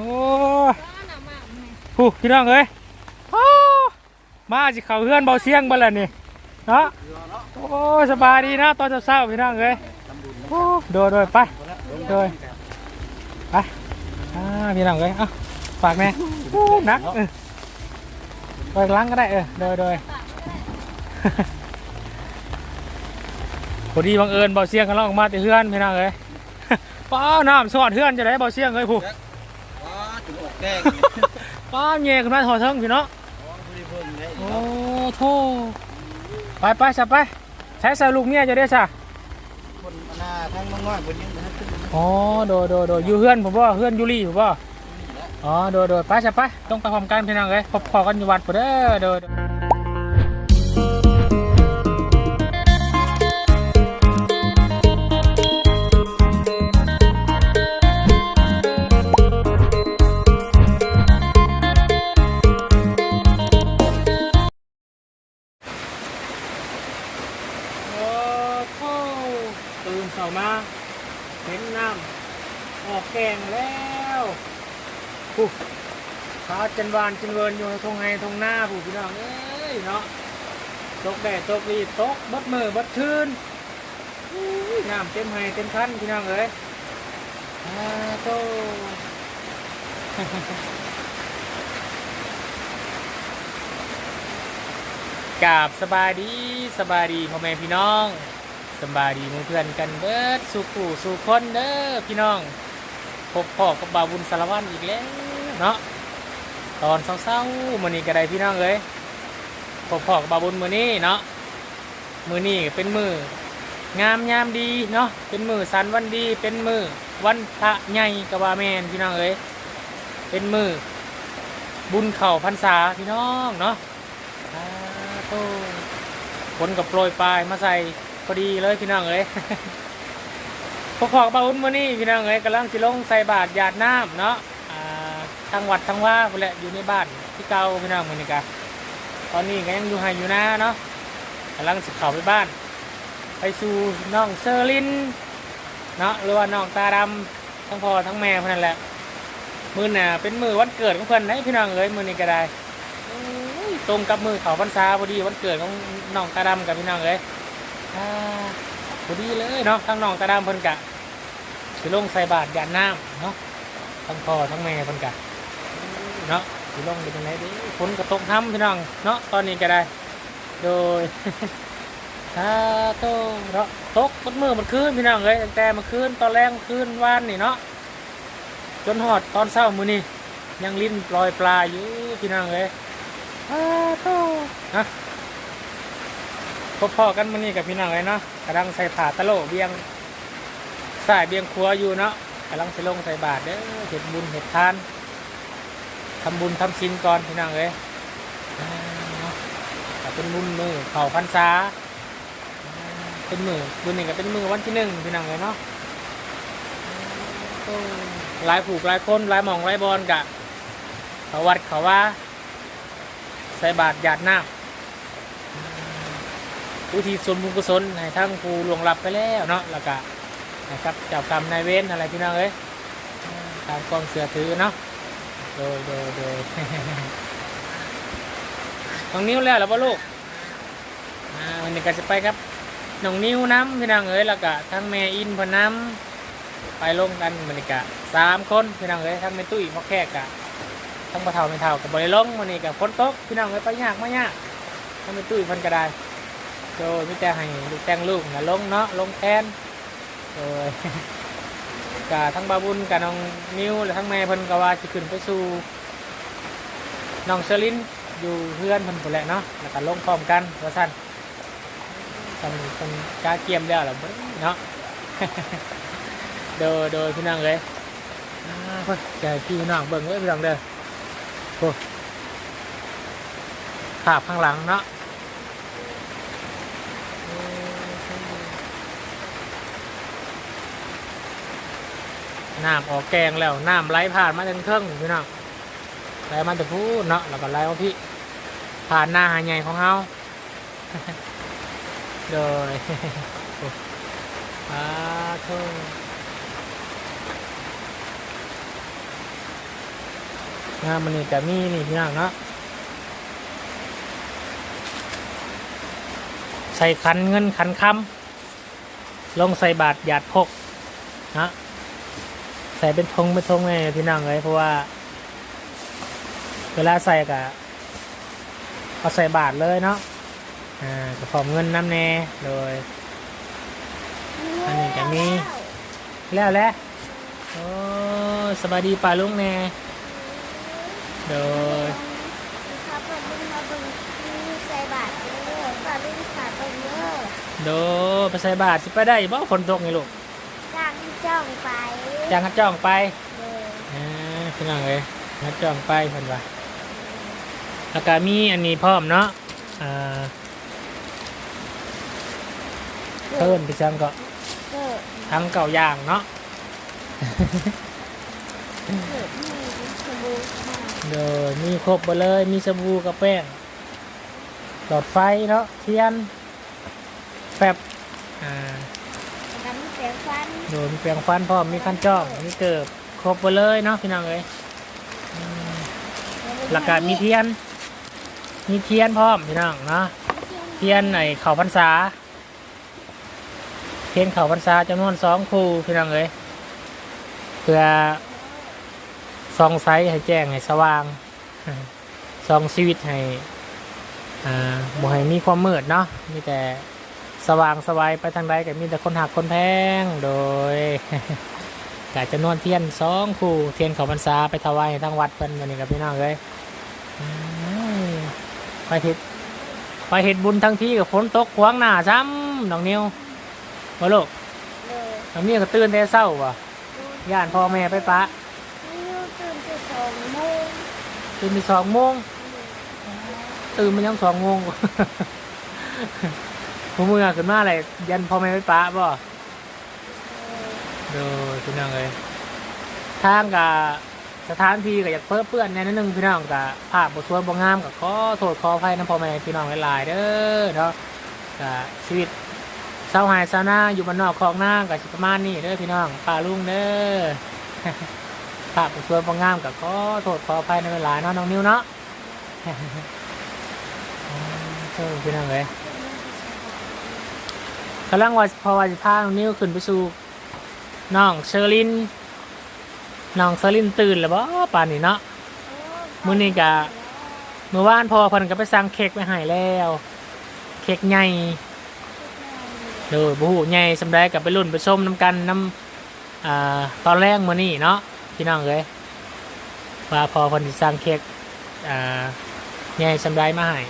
โอ้ผู้พี่น้องเอ้ยมาสิเขาเฮือนเบาเสียงบ่ล่ะนี่เนาะโอ้สบายดีนะตอนเช้าๆพี่น้องเอ้ยโอ้โดยโดยไปโดยไปอ่าพี่น้องเอ้ยเอ้าฝากแม่โอ้นักเออไปล้างก็ได้เออโดยโดยพอดีบังเอิญเบาเสียงกันลองมาต่เฮือนพี่น้องเอ้ยป้าน้ำสอดเฮือนจะได้เบาเสียงเอ้ยผู้ แกงป้าแย่ขึ้นมาถอดเทิงพี่เนาะไม่ได้เพิ่งได้โอ้โธ่ไปไปสับไปใช้ใส่ลูกเมียจะได้ซะคนหน้าทั้งน้อยๆคนยังนขึ้นอ๋อโดยโดยโดยอยู่เฮือนผมว่าเฮือนยูรีผมว่าอ๋อ โดยโดยไปสับไปต้องไปพร้อมกันพี่น้องเอ้ยพบพอกันอยู่วัดผมเด้อโดยโดย วันวานจนเวินอยู่ทงไฮทงหน้าผู้พี่น้องเอ้ยเนาะตกแดดตกดีตกบัดมือบัดคืนอุ้ยน้ำเต็มไฮเต็มคันพี่น้องเอ้ยอาโตกาบสบายดีสบายดีพ่อแม่พี่น้องสบายดีมู่เพื่อนกันเบิดสู่ผู้สู่คนเด้อพี่น้องพบพ่อกับบาบุญสารวัตรอีกแล้วเนาะ ตอนเศร้าๆมื้อนี้ก็ได้พี่น้องเอ้ยพบพอกับบาบุญมื้อนี้เนาะมื้อนี้เป็นมื้องามยามดีเนาะเป็นมื้อสันวันดี เป็นมื้อวันพระใหญ่กะว่าแมนพี่น้องเอ้ยเป็นมื้อบุญเข่าพรรษาพี่น้องเนาะสาธุฝนกับโปรยปลายมาใส่พอดีเลยพี่น้องเอ้ยพอขอกบาอุ่นมานี่พี่น้องเอ้ยกำลังสิลงใส่บาตรหยาดน้ำเนาะ ทางวัดทางว่าพุ่นแหละอยู่ในบ้านที่เก่าพี่น้องมือนี่กะตอนนี้ก็ยังอยู่ไฮอยู่นะเนาะกำลังสิเข้าไปบ้าน ไปสู่น้องเซอร์ลินเนาะหรือว่าน้องตาดำทั้งพ่อทั้งแม่เพื่อนแหละมือน่ะเป็นมือวันเกิดของเพื่อนให้พี่น้องเอ้ยมือนี้ก็ได้ตรงกับมือเขาพรรษาพอดีวันเกิดของน้องตาดำกับพี่น้องเลยอ่าพอดีเลยเนาะทั้งน้องตาดำเพิ่นกะสิลงใส่บาตรยานน้ำเนาะทั้งพ่อทั้งแม่เพิ่นกะ เนาะสิลงเป็นยังไงดีฝนก็ตกน้ำพี่น้องเนาะตอนนี้ก็ได้ โดยถ้าโตเนาะตกบนมือมันคืนพี่น้องเลยตั้งแต่มื่อคืนตอนแรกมาคืนวานนี่เนาะจนหอดตอนเช้ามือนี้ยังลิ้นลอยปลาอยู่พี่น้องเลยอ้าวโธ่นะพบพ่อกันมันนี่กับพี่น้องเลยเนาะกำลังใส่ผ่าตะโลเบียงสายเบียงครัวอยู่เนาะกำลังใส่ลงใส่บาทเด้อเห็ดบุญเห็ดทาน ทำบุญทำชินก่อนพี่น้องเลยอ่าเนาะก็เป็นบุญมือเข่าพรรษาเป็นมือบุญนี่ก็เป็นมือวันที่หนึ่งพี่น้องเลยเนาะหลายผูกหลายคนหลายหมองหลายบอลกะเขาวัดเขาว่า ใส่บาตรหยาดน้ำอุทิศส่วนบุญกุศลให้ทั้งผู้ล่วงลับไปแล้วเนาะแล้วก็นะครับเจ้ากรรมนายเวรอะไรพี่น้องเอ้ยตามความเสือถือเนาะ ดยโดยโดยน้องนิ้วแล้วหรือเปล่าลูกอ่าวันนี้ก็จะไปครับน้องนิ้วน้ำพี่น้องเอ้ยแล้วก็ทั้งแม่อินพนน้ำไปลงกันบรรยากาศสามคนพี่น้องเอ้ยทั้งแม่ตุ้ยพ่อแขกกะทั้งปลาเท่าไม่เท่ากับบริลงวันนี้กับฝนตกพี่น้องเลยไปยากมายากถ้าไม่ตุ้ยพันก็ได้โดยม่แต่ให้ลูกแต่งลูกนะลงเนาะลงแทนโดย กับทั้งบาบุญกับน้องนิวและทั้งแม่เพิ่นก็ว่าจะขึ้นไปสู่น้องเชอรินอยู่เพื่อนเพิ่นหมแหละเนาะแล้วก็ลงพร้อมกันว่าสั้นทำเป็นกาเกียมแล้วหรอเนาะโดยโดยพี่น้องเลยอ่าเพิ่นใจพี่น้องเบิ่งไว้พี่น้องเด้อโอ้ภาพข้างหลังเนาะ น้ำออกแกงแล้วน้ำไหลผ่านมาจนเครื่องพี่น้องไหลมาแต่พูดเนาะแล้วก็ไหลมาพี่ผ่านหน้าหาใหญ่ของเฮาโดยอาโทงานมันนี่ก็มีนี่พี่น้องเนาะใส่ขันเงินขันคำลงใส่บาทหยาดพกนะ ใส่เป็นธงเป็นธงเลยพี่น้องเลยเพราะว่า เวลาใส่กะเอาใส่บาทเลยเนาะอ่ากระพอมเงินน้ำแน่โดย อันนี้ก็มีแล้วแหละโอ้สบายดีป่าลุงแน่โดยครับผมดึงมาดึงมีใส่บาทเด้อฝากดึงขาดเด้อโดไปใส่บาทสิไปได้บ่ฝนตกนี่ลูก จ้างจ้องไปจ้างฮัดจ้องไปเด้ออ่าพี่น้องเลยฮัดจ้องไปเพิ่นว่าแล้วก็มีอันนี้พร้อมเนาะอ่าเพิ่นพี่ช่างก็เด้อทั้งเก่าอย่างเนาะเด้อมีสบู่ค่ะโดยมีครบหมดเลยมีสบู่กับแป้งหลอดไฟเนาะเทียนแฟบอ่า แล้วก็มีแปรงฟัน โดยมีแปรงฟันพร้อมมีขั้นจ้องมีเกิบครบหมดเลยเนาะพี่น้องเอ้ยอืมหลักการมีเทียน มีเทียนพร้อมพี่น้องเนาะเทียนในเข่าพรรษา เทียนเข่าพรรษาจำนวนสองคู่พี่น้องเอ้ยเพื่อส่องไซให้แจ้งให้สว่างส่องชีวิตให้อ่าบ่ให้มีความมืดเนาะมีแต่ สว่างสวายไปทางใดก็มีแต่คนหักคนแพงโดยกาจำนวนเทียนสองคู่เทียนเขาพรรษาไปถวายให้ทางวัดเพิ่นวันนี้กับพี่น้องเลยอืมไปเฮ็ดไปเฮ็ดบุญทั้งที่กับฝนตกขวางหน้าซ้ำน้องนิวมาลูกเด้อน้องนิวก็ตื่นแต่เช้าว่ะย่านพ่อแม่ไปปะนิ้วตื่นจะสองโมงตื่นไปสองโมงตื่นมันยังสองโมง ผมมือขึ้นมาอะไรยันพ่อแม่ไปปะบ่โดยพี่น้องเลยทางกับสถานที่ก็อยากเพิ่มเปื้อนแหน่นิดนึงพี่น้องกับภาพบทสวดบงงามกับขอโทษขออภัยนะพ่อแม่พี่น้องหลายๆเด้อเนาะกับชีวิตเศร้าหายเศร้าหน้าอยู่บ้านนอกคลองหน้ากับสิประมาณนี้เด้อพี่น้องป้าลุงเด้อภาพบทสวดบงงามกับขอโทษขออภัยในเวลาเนาะน้องนิวเนาะเออพี่น้องเลย กำลังว่าพอว่าจะพาน้องนิวขึ้นไปสู่น้องเชอรินน้องเชอรินตื่นแล้วบ่ป่านนี้เนาะมื้อนี้ก็เมื่อวานพอเพิ่นก็ไปสั่งเค้กไปให้แล้ว เค้กใหญ่เด้อบ่ฮู้ใหญ่สำาใดก็ไปรุ่นไปชมน้ำกันน้ำอ่าตอนแรกมื้อนี้เนาะพี่น้องเอ้ยว่าพอเพิ่นสิสั่งเค้กอ่าใหญ่สำาใดมาให้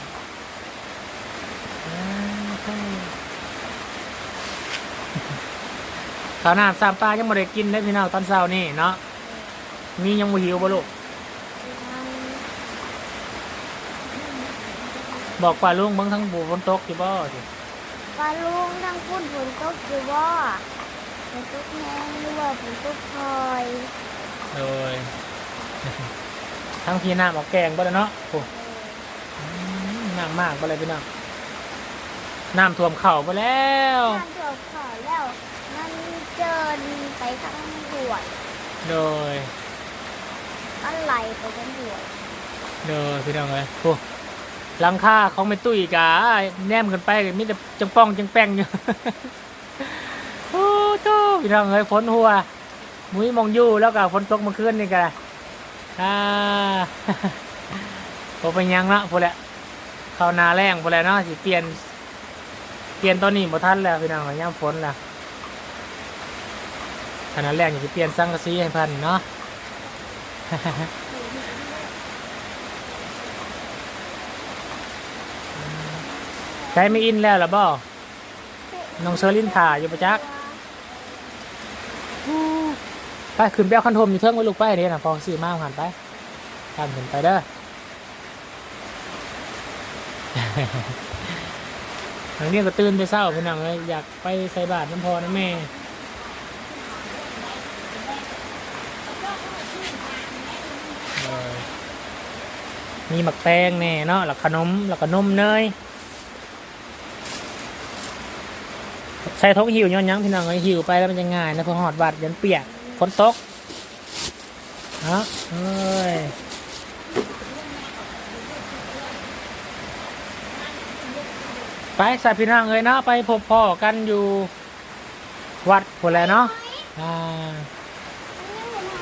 ข้าวหน้าสามปลายังไม่ได้กินได้พี่น้องตอนเช้านี่เนาะมียังบ่หิวบ่ลูกบอกป่าลุงเบิ่งทั้งบูบนโต๊ะอยู่บ่สิปลาลุงทั้งพุ่นฝนตกอยู่บ่ฝนตกแห้งหรือว่าฝนตกพลอยโดยทั้งพี่น้ำเอาแกงบ่แล้วเนาะโอ้อืมน้ำมากบ่เลยพี่น้องน้ำท่วมเข่าบ่แล้วน้ำท่วมขอแล้วมัน เจินไปทั้งหัวดโดยมันไหลไปทั้งหัวดโดยพี่น้องเอ้ยโอ้หลังคาของแม่ตุ้ยกะแนมขึ้นไปก็มีแต่จังป้องจังแป้งอยู่โอ้โตพี่น้องเอ้ยฝนหัวมุ้ยมองอยู่แล้วก็ฝนตกเมื่อคืนนี่ก็อ่าพอเป็นหยังละพอแหละเข้าหนาแรงพอแล้วเนาะสิเปลี่ยนเปลี่ยนตอนนี้บ่ทันแล้วพี่น้องเอ้ยยามฝนแล้ว ขนาดแรงอยู่สิเปลี่ยนสังกะสีให้พันเนาะใช้ไม่อินแล้วล่ะบ่น้องเชอรินถ่าอยู่ประจักษ์ไปขึ้นไปเอาคันโทมอยู่เทิงไว้ลูกไปเด้นะพอซื้อมาหันไปตามขึ้นไปเด้อทางนี้ก็ตื่นไปเศร้าพี่น้องเลยอยากไปใส่บาตรน้ำพอน้ำแม่ มีหมักแตงแน่เนาะหลักขนมหลักขนมเนยใส่ท้องหิวย้อนยังพี่น้องเลยหิวไปแล้วมันจะง่ายนะพอหอดบาดยันเปียกฝนตกฮะเอ้ยไปใส่พี่น้องเลยเนาะไปพบพ่อกันอยู่วัดพอแล้วเนาะอ่า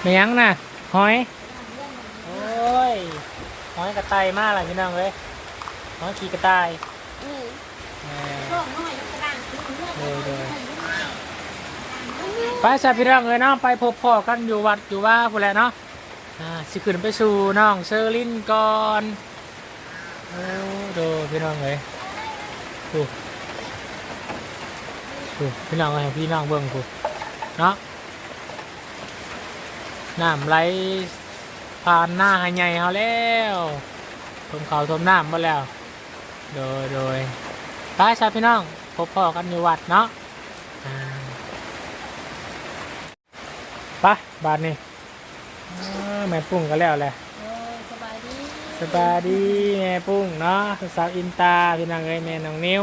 ไม่ยังนะหอย หอยกระต่ายมากเลยพี่น้องเลยหอยขี่กระต่ายนี่อ่าโลกน้อยกระด้างเลยเลยไปสัตว์พี่น้องเลยเนาะไปพบพ่อกันอยู่วัดอยู่ว่าพนแหล้วเนาะอ่าสิขึ้นไปสู่น้องเชอร์ลินก่อนโอ้ดูพี่น้องเลยดูดูพี่น้องให้พี่น้องเบิ่งกูเนาะน้ำไหล ผ่านหน้าให้ใหญ่เขาแล้วทมเขาทมน้ำมาแล้ว โดยโดยไปชาวพี่น้อง พบพ่อกันอยู่วัดเนาะอ่าไปบาทนี่อ้าแม่ปุ้งก็แล้วแหละสบายดีสบายดีแม่ปุ้งเนาะสาวอินตาพี่นางเอ้ยแม่น้องนิว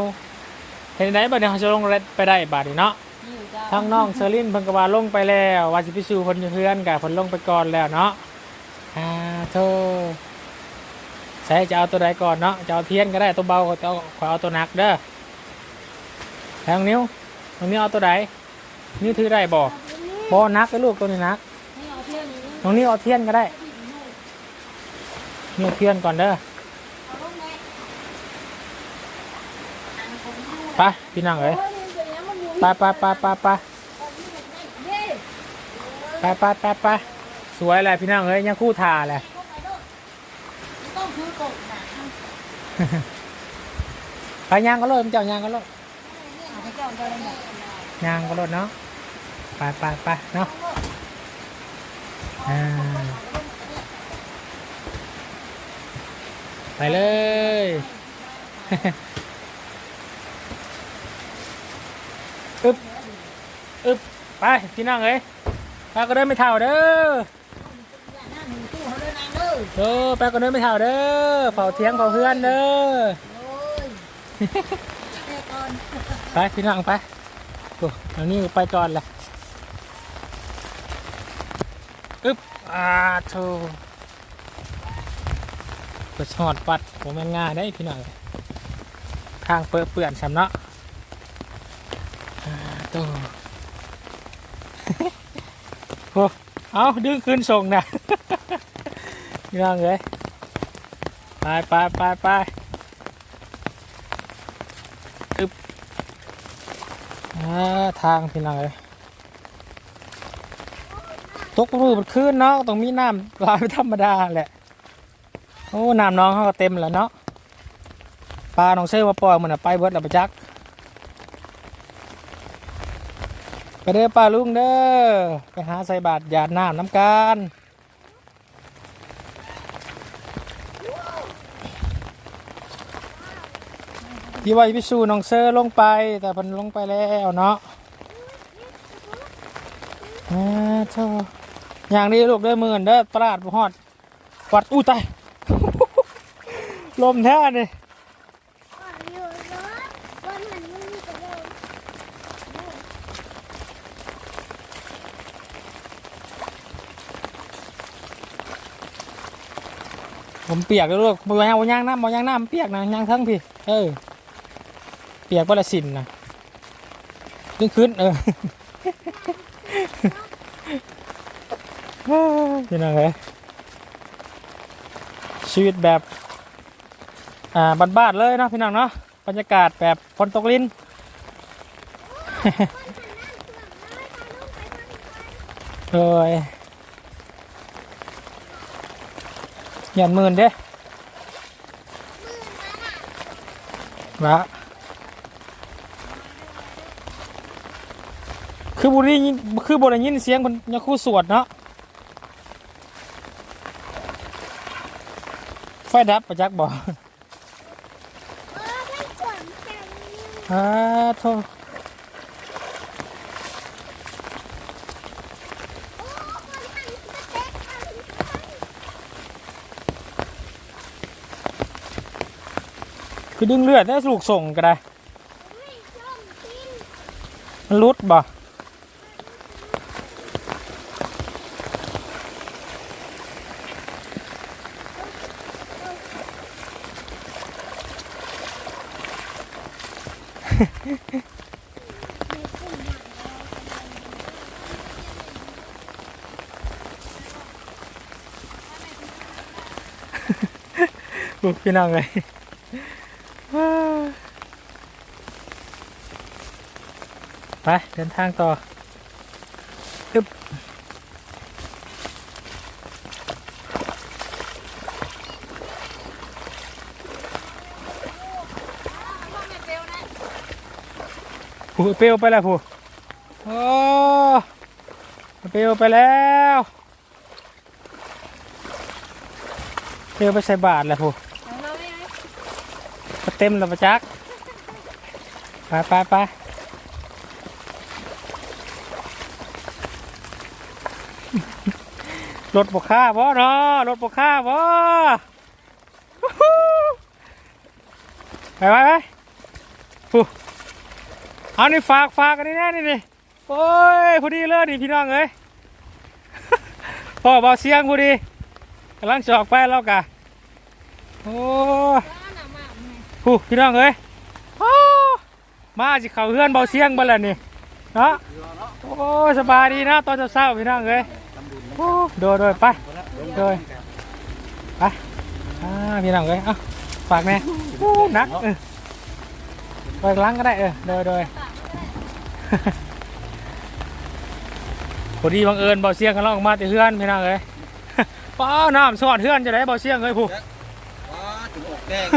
เห็นไหนบัดนี้เขาจะลงรถไปได้บาดนี้เนาะอยู่จ้าทางน้องเซอร์ลินเพิ่นก็ว่าลงไปแล้วว่าสิไปสู่เพิ่นอยู่เพื่อนกับเพิ่นลงไปก่อนแล้วเนาะอ่า โธ่ใส่จะเอาตัวใดก่อนเนาะจะเอาเทียนก็ได้ตัวเบาก็เอาขอเอาตัวหนักเด้อทางนิ้วตรงนี้เอาตัวใดนี่ถือได้บ่บ่นักไอ้ลูกตัวนี้นักนี่เอาเที่ยวนี้ตรงนี้เอาเทียนก็ได้นี่เอาเทียนก่อนเด้อไปพี่น้องเอ้ยไปไปไปไปไปไปไปไปไปสวยแหละพี่น้องเอ้ยยังคู่ทาแหละ ต้องคือกบนะ ไปยางก็รถมันเจ้ายางก็รถยางก็รถเนาะไปไปไปเนาะไปเลยอึบอึบไปพี่น้องเอ้ยไปก็เดินไม่เท่าเด้อ หน้าหนึ่งตู้เขาเดิน นางเด้อเด้อไปก็เดินไม่เท่าเด้อเฝ้าเทียงเฝ้าเพื่อนเด้อโอ้ยแม่ก่อนไปพี่น้องไปโอ้อันนี้ไปก่อนแหละอึ๊บอ่าโธ่ก็ชอดปัดผมแม่นง่ายได้พี่น้องทางเปื้อนเปื่อนสำเนาะอ่าโธ่โอ้เอาดึงขึ้นส่งนะ พี่น้องเลยไปไปไปไปอึบอ่าทางพี่น้องเลยตกมือมันขึ้นเนาะต้องมีน้ำลายธรรมดาแหละโอ้น้ำน้องเขาก็เต็มแล้วเนาะปลาน้องเซ่มาปล่อยมันน่ะไปเบิดแล้วไปจักไปเด้อป้าลุงเด้อไปหาใส่บาตรหยาดน้ำน้ำกัน ที่ว่าพิสูน้องเซอร์ลงไป แต่พันลงไปแล้วเนาะอ่าเท่าอย่างนี้ลูกเด้อหมื่นเด้อตลาดบ่ฮอดวัดอู้ตายลมแท้นี่ยผมเปียกเลยลูกบ่ยางบ่ยางน้ำบ่ยางน้ำเปียกนะยางทั้งพี่ เออ เปียกบ่ละสินนะขึ้นขึ้นเออพี่น้องเอ้ยชีวิตแบบ อ่าบ้านๆเลยเนาะพี่น้องเนาะบรรยากาศแบบฝนตกลิ้นเลยหยันหมื่นเด้วะ คือบุรียินคือบุรียินเสียงคนยังคู่สวดเนาะไฟดับประจักษ์บอกเออไม่กวนกันอ่าโทษโอ้คนหันมาเต๊กหันคือดึงเลือดได้ลูกส่งก็ได้ไม่ชมกินมันรุดบุ่กพี่น้องเลยไปเดินทางต่ออึบผู้เปลวไปแล้วผู้โอ้เปลวไปแล้วเปลวไปใส่บาทแล้วผู้ เต็มแล้วปะจักไปไปไปรถบกค่าบ่เนาะรถบกค่าบ่ไปไปไปเอานี่ฝากฝากกันนี่แน่นี่นี่โอ้ยพอดีเลยนี่พี่น้องเอ้ยพ่อเบาเสียงพอดีกำลังจอกไปแล้วกะโอ้ ผู้พี่น้องเอ้ยมาสิเขาเฮือนเบาเสียงบ่ล่ะนี่เนาะโอ้สบายดีนะตอนเช้าๆพี่น้องเอ้ยโอ้โดยโดยไปโดยไปอ่าพี่น้องเอ้ยเอ้าฝากแน่นักเออไปล้างก็ได้เออโดยโดยพอดีบังเอิญเบาเสียงกันเราออกมาแต่เฮือนพี่น้องเอ้ยป้าน้ำสอดเฮือนจะได้เบาเสียงเอ้ยผู้ว้าถึงอกแดง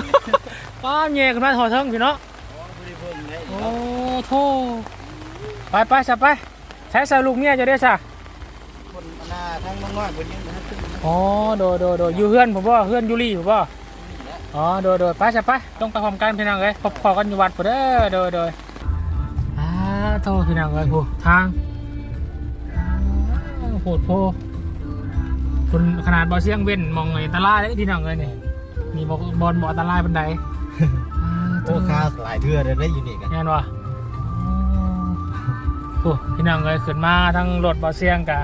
ป้าแย่ขึ้นมาถอดเทิงพี่เนาะบ่ได้เบิ่งได้โอ้โธ่ไปไปสับไปใช้ใส่ลูกเมียจะได้ซะคนอนาทั้งน้อยๆเพิ่นยังบ่ทันขึ้นนะอ๋อโดยโดยโดยอยู่เฮือนผมว่าเฮือนยูรีผมว่าอ๋อโดยโดยไปสับไปต้องไปพร้อมกันพี่น้องเลยพบพอกันอยู่วัดพอเด้อโดยโดยอ่าโทษพี่น้องเลยผู้ทางอ่าโหดโพคนขนาดบอเสียงเว้นมองไอ้ตะลายเลยพี่น้องเลยนี่นี่บอบอลบอตะลายบันไดอ่า โธ่โอ้ค่าหลายเทื่อได้อยู่นี่กันแน่นวะโอ้พี่น้องเลยขึ้นมาทั้งรถบาเซียงกะ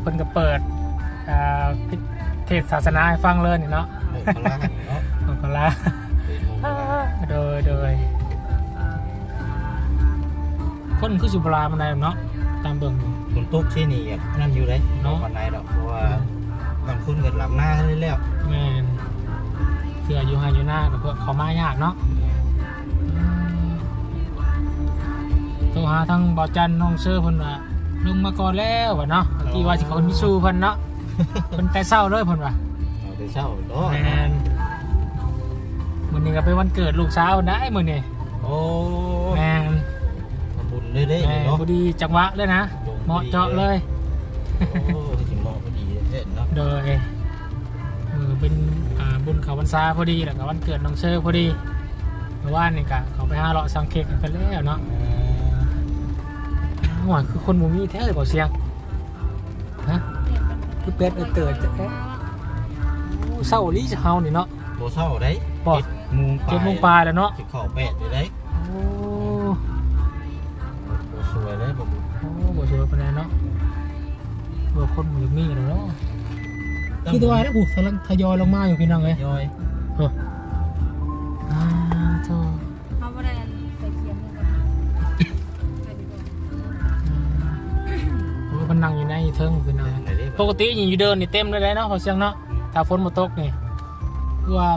เพิ่นก็เปิดอ่าพิเทศศาสนาให้ฟังเลยนี่เนาะโอ้พลังเนาะขอบคุณละโดยโดยคนคือสุบรามันไดเนาะตามเบิ่งฝนตกที่นี่อยากนั่นอยู่เลยเนาะวันไหนดอกเพราะว่าบางคนเกิดหลับหน้าได้แล้วแม่น เสืออยู่หาอยู่หน้ากับเพื่อเขามายากเนาะอืมโทรหาทั้งบ่าวจันน้องเชื่อเพิ่นว่าลงมาก่อนแล้วว่าเนาะเมื่อกี้ว่าสิเขามิสู้เพิ่นเนาะเพิ่นแต่เช้าเลยเพิ่นว่าเอาแต่เช้าเนาะแม่นมื้อนี้ก็เป็นวันเกิดลูกสาวได้มื้อนี้โอ้แม่นทำบุญเลยเด้แม่นเนาะพอดีจังหวะเลยนะเหมาะเจาะเลยโอ้สิเหมาะพอดีเด้เนาะโดยมือเป็นอ่า บุญเขาวันซาพอดีแล้วก็วันเกิดน้องเชอร์พอดีเมื่อวานนี่ก็เขาไปหาเลาะสังเกตกันไปแล้วเนาะหวานคือคนหมูมีแท้เลยบอกเสียงฮะคือเป็ดเออเติร์ดแท้โอ้เศร้าลีจะเฮานี่เนาะ โบเศร้าได้บ่ เจ็ดโมงเจ็ดโมงปลายแล้วเนาะ สิเข้าแปดอยู่ได้โอ้โบสวยเลยบ่บุญโหบ่สวยปานใดเนาะบ่คนหมูมีแล้วเนาะ คือตัวไอ้นะผู้กำลังทยอยลงมาอยู่พี่น้องเอ้ยย่อยโอ้อ่าโธ่เขาบ่ได้อันไปเขียนเลยกันไปดีกว่าโอ้มันนั่งอยู่ในเทิงเป็นอะไรไหนเด้ปกติอยู่เดินนี่เต็มเลยเลยเนาะพอเสียงเนาะถ้าฝนมาตกนี่คือว่า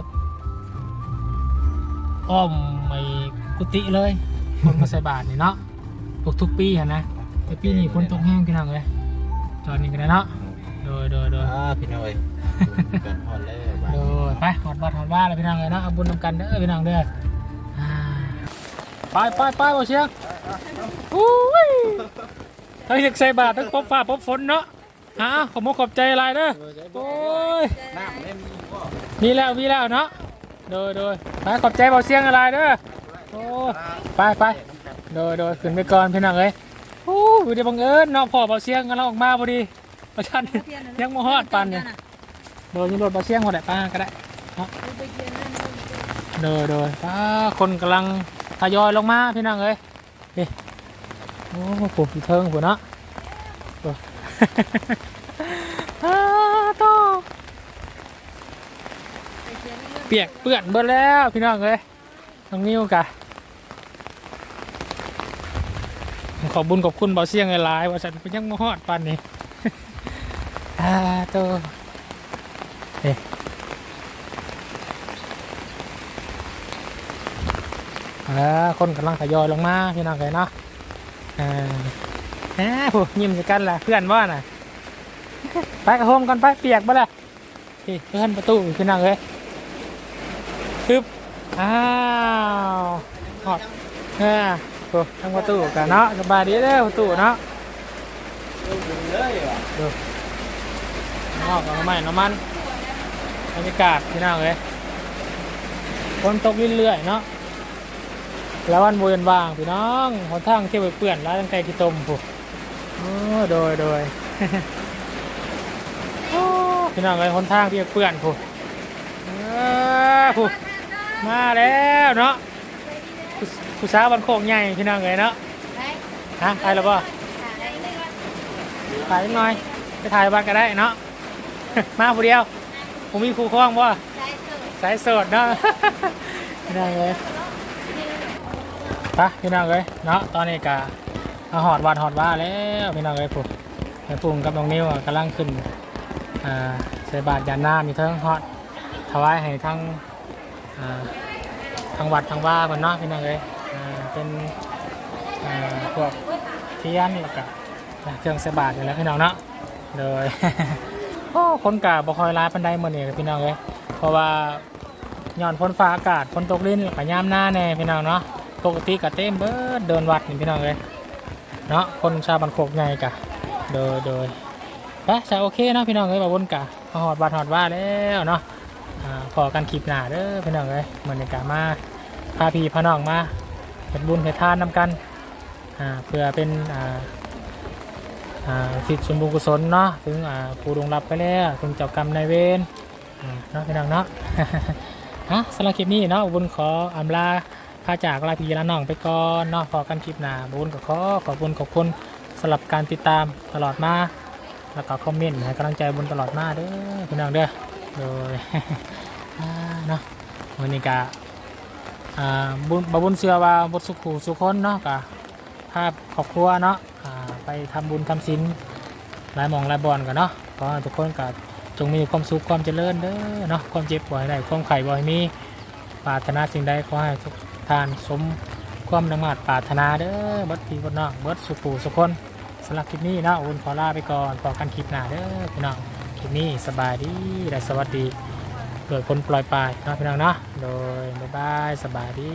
อ้อมไอ้กุฏิเลยคนมาใส่บาตรนี่เนาะทุกทุกๆปีฮะนะแต่ปีนี้ฝนตกแห้งพี่น้องเลยตอนนี้กันเนาะ โดยโดยโดยอ่าพี่น้อยกันฮอดแล้วบ้านโดยไปหอดบาตรหอดว่าเลยพี่น้องเลยเนาะเอาบุญนำกันเด้อพี่น้องเด้ออ่าไปไปไปพอเสียงอุ้ยทั้งอยากใส่บาตรทั้งพบฟ้าพบฝนเนาะฮะขอบคุณขอบใจอะไรเด้อโอ้ยน้ำเล่นมีบ่มีแล้วมีแล้วเนาะโดยโดยไปขอบใจเบาเสียงอะไรเด้อโอ้ไปไปโดยโดยขึ้นไปก่อนพี่น้องเอ้ยโอ้ยเดี๋ยวบังเอิญเนาะพ่อเบาเสียงกันเราออกมาพอดี ประชันเขียนเลยยังมาฮอดปันเนี่ยโดยนี่รถเบาเสียงหัวไหนป้าก็ได้ไปเขียนนั่นโดยโดยป้าคนกำลังทยอยลงมาพี่น้องเอ้ยนี่โอ้โหผู้เทิงผู้เนาะโอ้อ้าโตไปเขียนเรื่องเปียกเปื้อนเบิดแล้วพี่น้องเอ้ยน้องนิ้วกะขอบบุญขอบคุณเบาเสียงหลายๆว่าฉันก็ยังมาฮอดปานนี้ อ่าโตเฮ้อ่าคนกำลังทยอยลงมาพี่น้องเลยเนาะอ่าแหมผู้ยิ้มกันแหละเพื่อนว่าน่ะไปกระโฮมกันไปเปียกบ่ล่ะพี่เพื่อนประตูพี่น้องเลยปึ๊บอ้าวฮอดอ่าโอ้ทั้งประตูกันเนาะสบายดีเด้อประตูเนาะเลยว่ะ นอกน้ำมันน้ำมันบรรยากาศพี่น้องเลยฝนตกเรื่อยๆเนาะแล้ววันบเวนวางพี่น้องหนทางเที่ยวไปเปื่อนร้านตั้งแต่ที่ตมผู้โอ้โดยโดยพี่น้องเลยหนทางเที่ไปเปื่อนผู้เออผู้มาแล้วเนาะผู้สาวบันโคกใหญ่พี่น้องเลยเนาะฮะไปแล้วป่ะถ่ายนิดหน่อยไปถ่ายบ้านก็ได้เนาะ มาผู้เดียว ผมมีครูคล้องบ่สายโสดเนาะพี่น้องเลยไปพี่น้องเลยเนาะตอนนี้กะเอาหอดวัดหอดว่าแล้วพี่น้องเลยผมแม่ปุ่งกับน้องนิวอะกำลังขึ้นอ่าใส่บาตรยานน้ำมีเทิงฮอดถวายให้ทั้งอ่าทางวัดทางว่าเพิ่นเนาะพี่น้องเลยอ่าเป็นอ่าพวกเทียนแล้วก็เครื่องใส่บาตรอยู่แล้วพี่น้องเนาะโดยโอ้คนกาบ่คอยร้ายปันไดมื้อนี้พี่น้องเอ้ยเพราะว่าย้อนฝนฟ้าอากาศฝนตกลิ้นก็ยามหน้าแน่พี่น้องเนาะปกติก็เต็มเบิดเดินวัดนี่พี่น้องเอ้ยเนาะคนชาวบันโคกใหญ่กะโดยโดยไปจะโอเคเนาะพี่น้องเอ้ยบ่วนกะมาหอดวัดหอดว่าแล้วเนาะพอกันคลิปหนาเด้อพี่น้องเอ้ยมื้อนี้กะมาพาพี่พาน้องมาเฮ็ดบุญเฮ็ดทานนํกันเพื่อเป็นอ่า สิทธิส่วนบุญกุศลเนาะถึงผู้ดวงรับไปแล้วถึงเจ้ากรรมนายเวรเนาะพี่น้องเนาะฮะสำหรับคลิปนี้เนาะบุญขออำลาพาจากลาพี่ลาน้องไปก่อนเนาะพอกันคลิปหน้าบุญก็ขอขอบคุณขอบคุณสำหรับการติดตามตลอดมาแล้วก็คอมเมนต์ให้กำลังใจบุญตลอดมาเด้อพี่น้องเด้อโดยเนาะวันนี้ก็อ่าบุญบบุญเชื่อว่าบทสุขูสุขคนเนาะก็ภาพครอบครัวเนาะ ไปทำบุญทำศีลหลายมองหลายบอนกันเนาะขอให้ทุกคนก็จงมีความสุขความเจริญเด้อเนาะความเจ็บบ่ให้ได้ความไข่บ่ให้มีปรารถนาสิ่งใดขอให้ทุกท่านสมความนมาดปรารถนาเด้อบัดพี่บัดน้องเบัดสุขูสุคนสำหรับคลิปนี้นะอุ่นขอลาไปก่อนพอกันคลิปหน้าเด้อพี่น้องคลิปนี้สบายดีและสวัสดีโดคนปล่อยปลายเนะพี่น้องเนาะโดยบ๊ายบายสบายดี